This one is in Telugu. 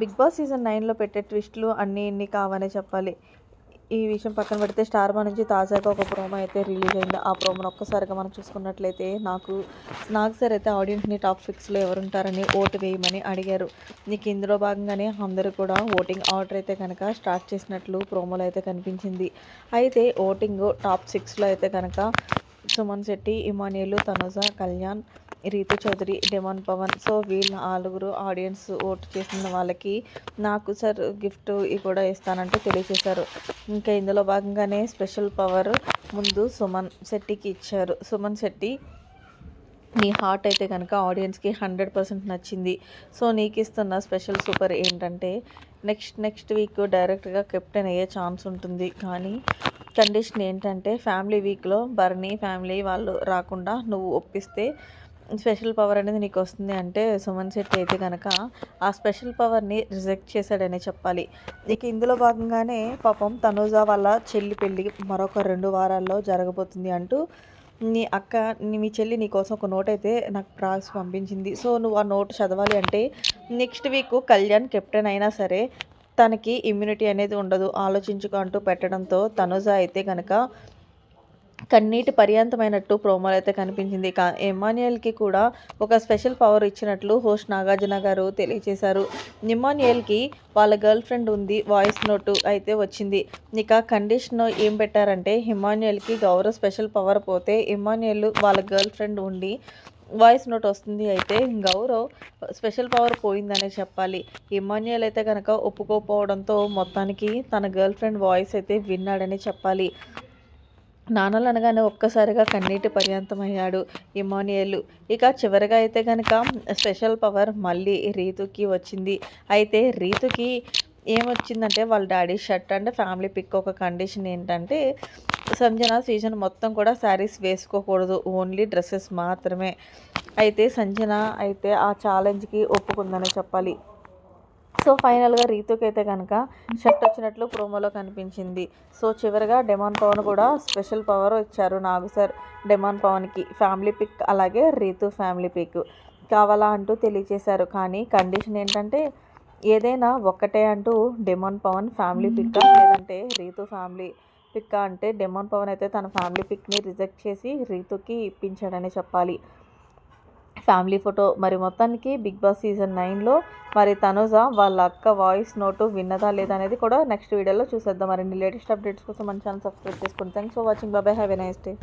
బిగ్ బాస్ సీజన్ నైన్లో పెట్టే ట్విస్ట్లు అన్నీ ఇన్ని కావనే చెప్పాలి. ఈ విషయం పక్కన పెడితే స్టార్ మా నుంచి తాజాగా ఒక ప్రోమో అయితే రిలీజ్ అయింది. ఆ ప్రోమోను ఒక్కసారిగా మనం చూసుకున్నట్లయితే నాకు నాకు సార్ అయితే ఆడియన్స్ని టాప్ సిక్స్లో ఎవరుంటారని ఓటు వేయమని అడిగారు. నీకు ఇందులో భాగంగానే అందరూ కూడా ఓటింగ్ ఆర్డర్ అయితే కనుక స్టార్ట్ చేసినట్లు ప్రోమోలో అయితే కనిపించింది. అయితే ఓటింగ్ టాప్ సిక్స్లో అయితే కనుక సుమన్ శెట్టి ఇమానియలు తనుజ కళ్యాణ్ రీతు చౌదరి డెమోన్ పవన్. సో వీళ్ళ నాలుగురు ఆడియన్స్ ఓటు చేసిన వాళ్ళకి నాకు సార్ గిఫ్ట్ కూడా ఇస్తానంటూ తెలియజేశారు ఇంకా ఇందులో భాగంగానే స్పెషల్ పవర్ ముందు సుమన్ శెట్టికి ఇచ్చారు. సుమన్ శెట్టి నీ హార్ట్ అయితే కనుక ఆడియన్స్కి హండ్రెడ్ పర్సెంట్ నచ్చింది. సో నీకు ఇస్తున్న స్పెషల్ సూపర్ ఏంటంటే నెక్స్ట్ నెక్స్ట్ వీక్ డైరెక్ట్గా కెప్టెన్ అయ్యే ఛాన్స్ ఉంటుంది. కానీ కండిషన్ ఏంటంటే ఫ్యామిలీ వీక్లో బర్నీ ఫ్యామిలీ వాళ్ళు రాకుండా నువ్వు ఒప్పిస్తే స్పెషల్ పవర్ అనేది నీకు వస్తుంది అంటే సుమన్ శెట్టి అయితే కనుక ఆ స్పెషల్ పవర్ని రిజెక్ట్ చేశాడనే చెప్పాలి. ఇక ఇందులో భాగంగానే పాపం తనూజ వాళ్ళ చెల్లి పెళ్ళి మరొక రెండు వారాల్లో జరగబోతుంది అంటూ నీ అక్క మీ చెల్లి నీ కోసం ఒక నోట్ అయితే నాకు రాసి పంపించింది. సో నువ్వు ఆ నోట్ చదవాలి అంటే నెక్స్ట్ వీక్ కళ్యాణ్ కెప్టెన్ అయినా సరే తనకి ఇమ్యూనిటీ అనేది ఉండదు. ఆలోచించుకుంటూ పెట్టడంతో తనుజ అయితే కనుక కన్నీటి పర్యంతమైనట్టు ప్రోమోలు అయితే కనిపించింది. కా ఎమాన్యుయల్కి కూడా ఒక స్పెషల్ పవర్ ఇచ్చినట్లు హోస్ట్ నాగార్జున గారు తెలియజేశారు. ఇమాన్యుయల్కి వాళ్ళ గర్ల్ ఫ్రెండ్ ఉంది వాయిస్ నోటు అయితే వచ్చింది. ఇక కండిషన్ ఏం పెట్టారంటే హిమాన్యుయల్కి గౌరవ స్పెషల్ పవర్ పోతే ఇమాన్యుయల్ వాళ్ళ గర్ల్ ఫ్రెండ్ ఉండి వాయిస్ నోట్ వస్తుంది అయితే గౌరవ్ స్పెషల్ పవర్ పోయిందనే చెప్పాలి. ఇమాన్యుయల్ అయితే కనుక ఒప్పుకోకపోవడంతో మొత్తానికి తన గర్ల్ ఫ్రెండ్ వాయిస్ అయితే విన్నాడని చెప్పాలి. నాన్నలు అనగానే ఒక్కసారిగా కన్నీటి పర్యంతమయ్యాడు ఇమానియల్ ఇక చివరిగా అయితే కనుక స్పెషల్ పవర్ మళ్ళీ రీతుకి వచ్చింది. అయితే రీతుకి ఏమొచ్చిందంటే వాళ్ళ daddy shirt and family pic ఒక కండిషన్ ఏంటంటే సంజన సీజన్ మొత్తం కూడా శారీస్ వేసుకోకూడదు ఓన్లీ డ్రెస్సెస్ మాత్రమే. అయితే సంజన అయితే ఆ ఛాలెంజ్కి ఒప్పుకుందని చెప్పాలి. సో ఫైనల్గా రీతుకి అయితే కనుక షర్ట్ వచ్చినట్లు ప్రోమోలో కనిపించింది. సో చివరిగా డెమాన్ పవన్ కూడా స్పెషల్ పవర్ ఇచ్చారు నాగు సార్. డెమాన్ పవన్కి ఫ్యామిలీ పిక్ అలాగే రీతు ఫ్యామిలీ పిక్ కావాలా అంటూ తెలియజేశారు కానీ కండిషన్ ఏంటంటే ఏదైనా ఒక్కటే అంటూ డెమాన్ పవన్ ఫ్యామిలీ పిక్ లేదంటే రీతు ఫ్యామిలీ పిక్ అంటే డెమాన్ పవన్ అయితే తన ఫ్యామిలీ పిక్ని రిజెక్ట్ చేసి రీతుకి ఇప్పించాడని చెప్పాలి. Family photo. మరి మొత్తానికి బిగ్ బాస్ సీజన్ నైన్లో మరి తనుజ వాళ్ళ అక్క వాయిస్ నోటు విన్నదా లేదా అనేది కూడా నెక్స్ట్ వీడియోలో చూసేద్దాం. మరి లేటెస్ట్ అప్డేట్స్ కోసం మన ఛానల్ సబ్స్క్రైబ్ చేసుకోండి థ్యాంక్స్ ఫర్ వాచింగ్. బాబాయ్ హ్యావ్ ఎ నైస్ డే.